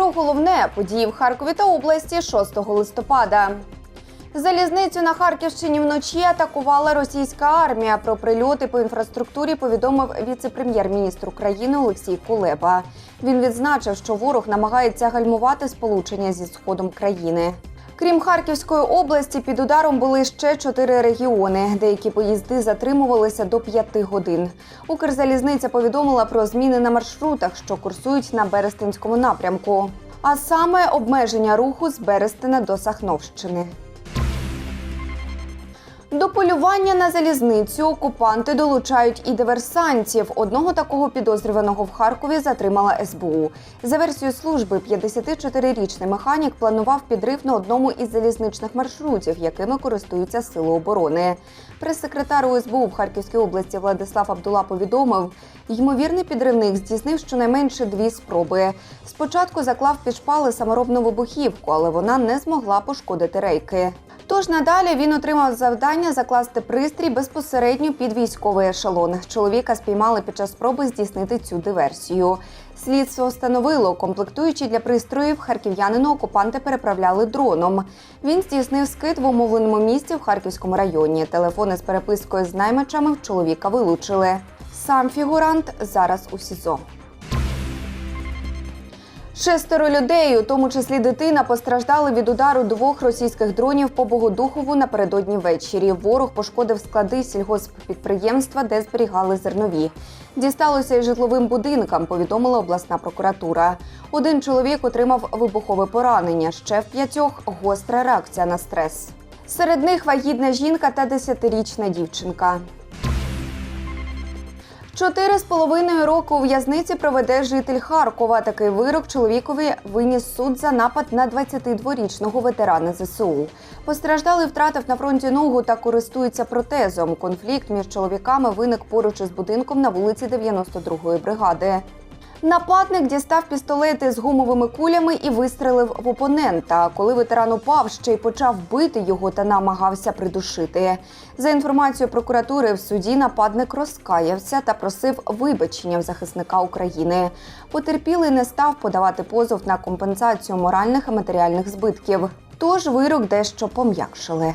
Про головне події в Харкові та області 6 листопада. Залізницю на Харківщині вночі атакувала російська армія. Про прильоти по інфраструктурі повідомив віце-прем'єр-міністр України Олексій Кулеба. Він відзначив, що ворог намагається гальмувати сполучення зі сходом країни. Крім Харківської області, під ударом були ще чотири регіони. Деякі поїзди затримувалися до п'яти годин. Укрзалізниця повідомила про зміни на маршрутах, що курсують на Берестинському напрямку. А саме обмеження руху з Берестина до Сахновщини. До полювання на залізницю окупанти долучають і диверсантів. Одного такого підозрюваного в Харкові затримала СБУ. За версією служби, 54-річний механік планував підрив на одному із залізничних маршрутів, якими користуються сили оборони. Прес-секретар УСБУ в Харківській області Владислав Абдула повідомив, ймовірний підривник здійснив щонайменше дві спроби. Спочатку заклав під шпали саморобну вибухівку, але вона не змогла пошкодити рейки. Тож надалі він отримав завдання закласти пристрій безпосередньо під військовий ешелон. Чоловіка спіймали під час спроби здійснити цю диверсію. Слідство встановило, комплектуючи для пристроїв харків'янину окупанти переправляли дроном. Він здійснив скид в умовленому місці в Харківському районі. Телефони з перепискою з наймачами в чоловіка вилучили. Сам фігурант зараз у СІЗО. Шестеро людей, у тому числі дитина, постраждали від удару двох російських дронів по Богодухову напередодні ввечері. Ворог пошкодив склади сільгосппідприємства, де зберігали зернові. Дісталося й житловим будинкам, повідомила обласна прокуратура. Один чоловік отримав вибухове поранення, ще в п'ятьох гостра реакція на стрес. Серед них вагітна жінка та десятирічна дівчинка. Чотири з половиною року у в'язниці проведе житель Харкова. Такий вирок чоловікові виніс суд за напад на 22-річного ветерана ЗСУ. Постраждалий втратив на фронті ногу та користується протезом. Конфлікт між чоловіками виник поруч із будинком на вулиці 92-ї бригади. Нападник дістав пістолети з гумовими кулями і вистрелив в опонента. Коли ветеран упав, ще й почав бити його та намагався придушити. За інформацією прокуратури, в суді нападник розкаявся та просив вибачення в захисника України. Потерпілий не став подавати позов на компенсацію моральних і матеріальних збитків. Тож вирок дещо пом'якшили.